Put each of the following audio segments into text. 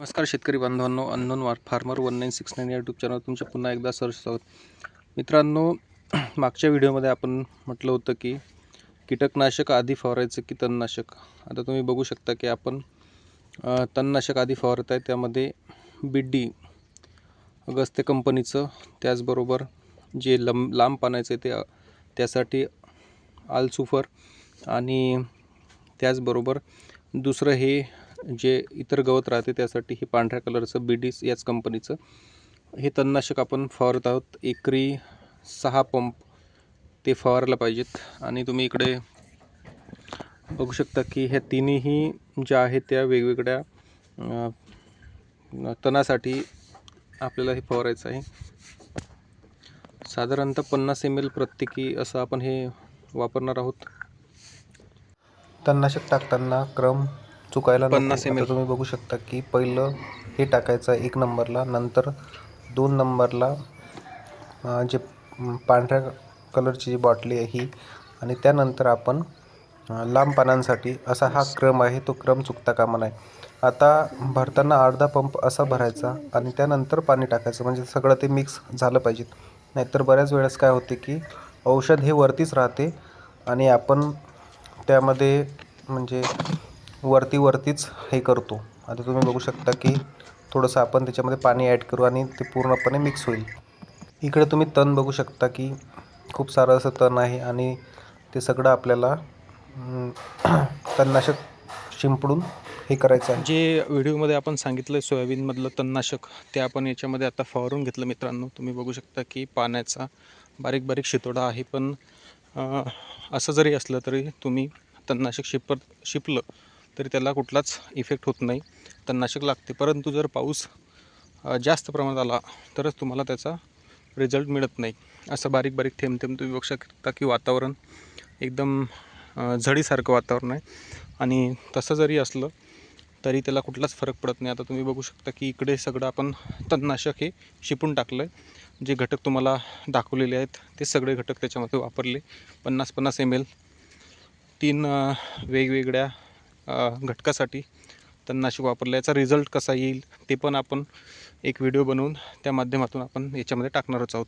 नमस्कार शेतकरी बांधवांनो unknown war farmer one nine six nine या यूट्यूब चॅनल तुमच्या पुन्हा एकदा सर स्वागत. मित्रांनो मागच्या व्हिडिओमध्ये आपण म्हटलं होतं की कीटकनाशक आधी फवारायचं की तणनाशक? आता तुम्ही बघू शकता की आपण तणनाशक आधी फवारत आहे त्यामध्ये बिड्डी अगस्त्य कंपनीचं त्याचबरोबर जे लंब लांब पानायचं आहे ते त्यासाठी आलसुफर आणि त्याचबरोबर दुसरं हे जे इतर गवत राहते त्यासाठी हे पांढऱ्या कलरचं बीडीस याच कंपनीचं. हे तणनाशक आपण फवारत आहोत. एकरी सहा पंप ते फवारायला पाहिजेत. आणि तुम्ही इकडे बघू शकता की ह्या तिन्हीही ज्या आहेत त्या वेगवेगळ्या तणासाठी आपल्याला हे फवारायचं आहे. साधारणतः पन्नास एम एल प्रत्येकी असं आपण हे वापरणार आहोत. तणनाशक टाकताना क्रम चुकायला नको. 50 ml. आता तुम्ही बघू शकता की पहिलं हे टाकायचं आहे एक नंबरला नंतर दोन नंबरला अं, जे अं, पांढऱ्या कलरची जी बाटली आहे ही आणि त्यानंतर आपण अं, लांब पानांसाठी असा हा क्रम आहे तो क्रम चुकता कामा नये आता भरताना अर्धा पंप असा भरायचा आणि त्यानंतर पाणी टाकायचं म्हणजे सगळं ते मिक्स झालं पाहिजे नाहीतर बऱ्याच वेळेस काय होते की औषध हे वरतीच राहते आणि आपण त्यामध्ये म्हणजे वरती वरतीच हे करतो. आता तुम्ही बघू शकता की थोडंसं आपण त्याच्यामध्ये पाणी ॲड करू आणि ते पूर्णपणे मिक्स होईल. इकडे तुम्ही तण बघू शकता की खूप सारं असं तण आहे आणि ते सगळं आपल्याला तणनाशक शिंपडून हे करायचं आहे. जे व्हिडिओमध्ये आपण सांगितलं आहे सोयाबीनमधलं तणनाशक ते आपण याच्यामध्ये आता फवारून घेतलं मित्रांनो. तुम्ही बघू शकता की पाण्याचा बारीक बारीक शितोडा आहे पण असं जरी असलं तरी तुम्ही तणनाशक शिपर शिपलं तरी त्याला कुठलाच इफेक्ट होत नाही. तणनाशक लागते. परंतु जर पाऊस जास्त प्रमाणात आला तरच तुम्हाला त्याचा रिझल्ट मिळत नाही. असं बारीक बारीक थेंब थेंब तुम्ही बघू शकता की वातावरण एकदम झडीसारखं वातावरण आहे. आणि तसं जरी असलं तरी त्याला कुठलाच फरक पडत नाही. आता तुम्ही बघू शकता की इकडे सगळं आपण तणनाशक हे शिपून टाकलं आहे जे घटक तुम्हाला दाखवलेले आहेत ते सगळे घटक त्याच्यामध्ये वापरले. पन्नास पन्नास एम एल तीन वेगवेगळ्या घटकासाठी तणनाशक वापरलं याचा रिझल्ट कसा येईल ते पण आपण एक व्हिडिओ बनवून त्या माध्यमातून आपण याच्यामध्ये टाकणारच आहोत.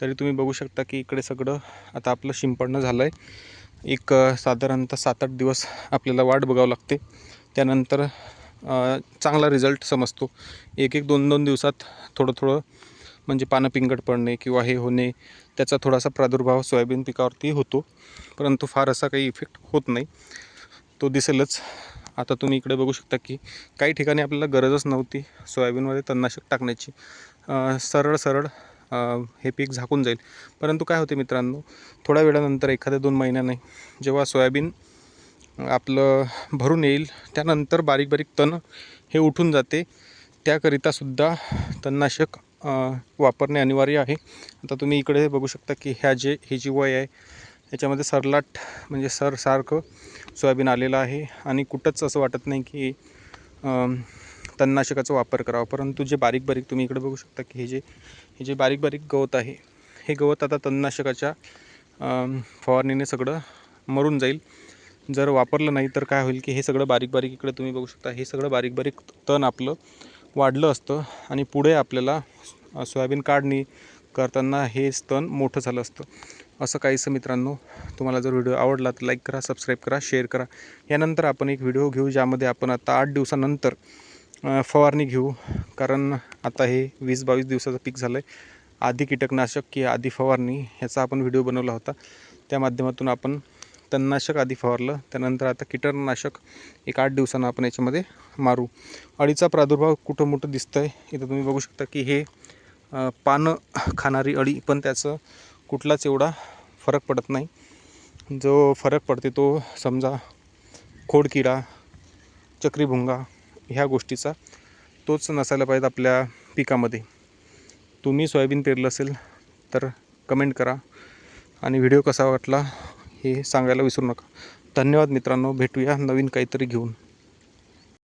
तरी तुम्ही बघू शकता की इकडे सगळं आता आपलं शिंपडणं झालं आहे एक साधारणतः सात आठ दिवस आपल्याला वाट बघावं लागते. त्यानंतर चांगला रिझल्ट समजतो. एक एक दोन दोन दिवसात थोडं थोडं म्हणजे पानं पिंगट पडणे किंवा हे होणे त्याचा थोडासा प्रादुर्भाव सोयाबीन पिकावरती होतो. परंतु फार असा काही इफेक्ट होत नाही. तो दिसेलच. आता तुम्ही इकडे बघू शकता की काही ठिकाणी आपल्याला गरजच नव्हती सोयाबीनमध्ये तणनाशक टाकण्याची. सरळ सरळ हे पीक झाकून जाईल. परंतु काय होते मित्रांनो थोड्या वेळानंतर एखाद्या दोन महिन्याने जेव्हा सोयाबीन आपलं भरून येईल त्यानंतर बारीक बारीक तण हे उठून जाते. त्याकरितासुद्धा तणनाशक वापरणे अनिवार्य आहे. आता तुम्ही इकडे बघू शकता की ह्या जे ही जी वय आहे याच्यामध्ये सरलाट म्हणजे सरसारखं सोयाबीन आलेलं आहे. आणि कुठंच असं वाटत नाही की तणनाशकाचा वापर करावा. परंतु जे बारीक बारीक तुम्ही इकडे बघू शकता की हे जे हे जे बारीक बारीक गवत आहे हे गवत आता तणनाशकाच्या फवारणीने सगळं मरून जाईल. जर वापरलं नाही तर काय होईल की हे सगळं बारीक बारीक इकडे तुम्ही बघू शकता. हे सगळं बारीक बारीक तण आपलं वाढलं असतं आणि पुढे आपल्याला सोयाबीन काढणी करताना हे तण मोठं झालं असतं. असं काहीसं मित्रांनो तुम्हाला जर व्हिडिओ आवडला तर लाईक करा सबस्क्राईब करा शेअर करा. यानंतर आपण एक व्हिडिओ घेऊ ज्यामध्ये आपण आता आठ दिवसानंतर फवारणी घेऊ. कारण आता हे वीस बावीस दिवसाचं पीक झालं आहे आधी कीटकनाशक की आधी फवारणी ह्याचा आपण व्हिडिओ बनवला होता. त्या माध्यमातून आपण तणनाशक आधी फवारलं. त्यानंतर आता कीटकनाशक एक आठ दिवसानं आपण याच्यामध्ये मारू. अळीचा प्रादुर्भाव कुठं मोठं दिसतं आहे इथं तुम्ही बघू शकता की हे पानं खाणारी अळी पण त्याचं कुठलाच एवढा फरक पडत नाही. जो फरक पडते तो समजा खोडकिडा चक्रीभुंगा ह्या गोष्टीचा तोच नसायला पाहिजे आपल्या पिकामध्ये. तुम्ही सोयाबीन पेरलं असेल तर कमेंट करा आणि व्हिडिओ कसा वाटला हे सांगायला विसरू नका. धन्यवाद मित्रांनो भेटूया नवीन काहीतरी घेऊन.